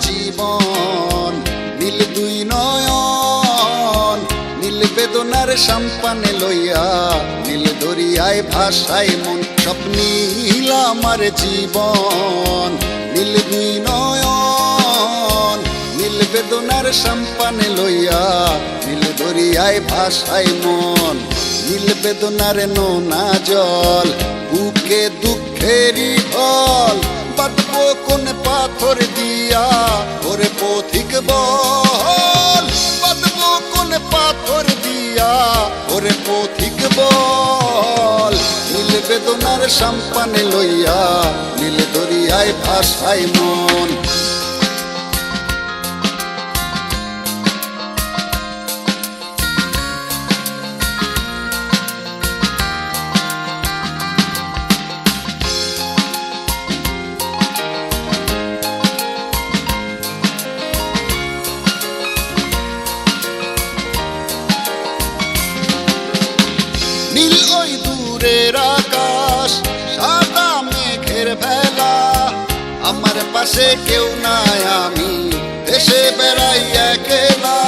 জীবন নীল দুই নয়ন নীল বেদনার সম্পানে লইয়া নীল দরিয়ায় ভাষায় মন স্বপ্নীল আমার জীবন নীল দুই নয়ন নীল বেদনার সম্পানে লইয়া নীল দরিয়ায় ভাষায় মন নীল বেদনার নোনা জল, বুকে দুঃখেরই বাঁধবো কোন পাথর দিয়া, ওরে পথিক বল। বাঁধবো কোন পাথর দিয়া, ওরে পথিক বল। নীল বেদনার সম্পানে লইয়া, নীল দরিয়ায় ভাষায় মন। আমার পাশে কেউ নাই, আমি এসে বেড়াই একলা।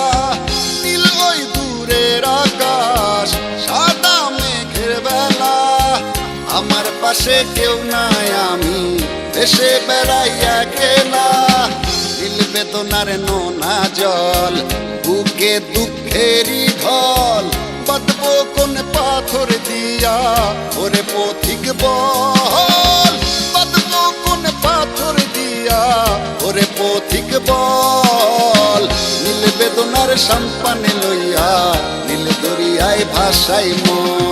নীল ওই দূরের আকাশ, সাদা মেঘের বেলা। আমার পাশে কেউ নাই, আমি এসে বেড়াই একলা। নীল বেদনার নোনা জল, বুকে দুঃখেরই ঢল। বাঁধবো কোন পাথর দিয়া, ওরে পথিক বল। বল। নীল বেদনার সম্পানে লইয়া নীল দরিয়ায় ভাষায় মন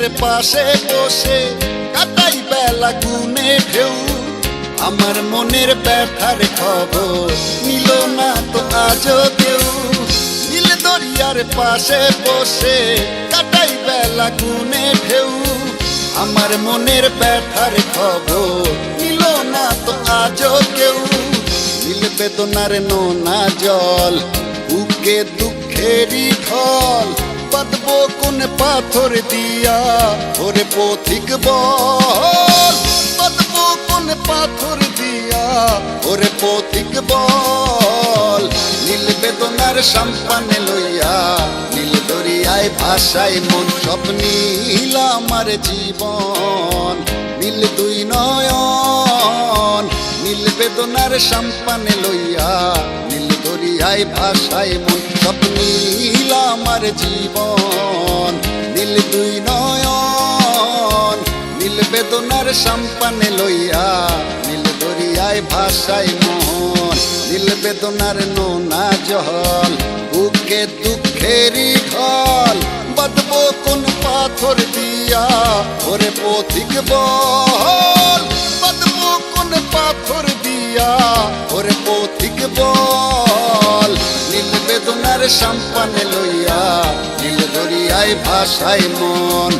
দরিয়ার পাশে বসে কাটাই বেলা গুনে ঢেউ। আমার মনের ব্যথার খবর নিল না তো আজও কেউ। নীল দরিয়ার পাশে বসে কাটাই বেলা গুনে ঢেউ। আমার মনের ব্যথার খবর নিল না তো আজও কেউ। নীল বেদনার নোনা জল, বুকে দুঃখেরই ঢল। বাঁধবো কোন পাথর দিয়া, ওরে পথিক বল। বাঁধবো কোন পাথর দিয়া, ওরে পথিক বল। নীল বেদনার সম্পানে লইয়া, নীল দরিয়ায় ভাষায় মন স্বপ্নীল আমার জীবন। নীল দুই নয়ন, নীল বেদনার সম্পানে লইয়া, নীল দরিয়ায় ভাষায় মন স্বপ্নীল আমার জীবন। নীল দুই নয়ন, নীল বেদনার সম্পানে লইয়া নীল দরিয়ায় ভাষায় মন। নীল বেদনার নোনা জল, বুকে দুঃখেরই ঢল। বাঁধবো কোন পাথর দিয়া ওরে পথিক বল। বাঁধবো কোন পাথর দিয়া ওরে পথিক বল। নীল বেদনার সম্পানে লইয়া নীল দরিয়ায় ভাষায় মন।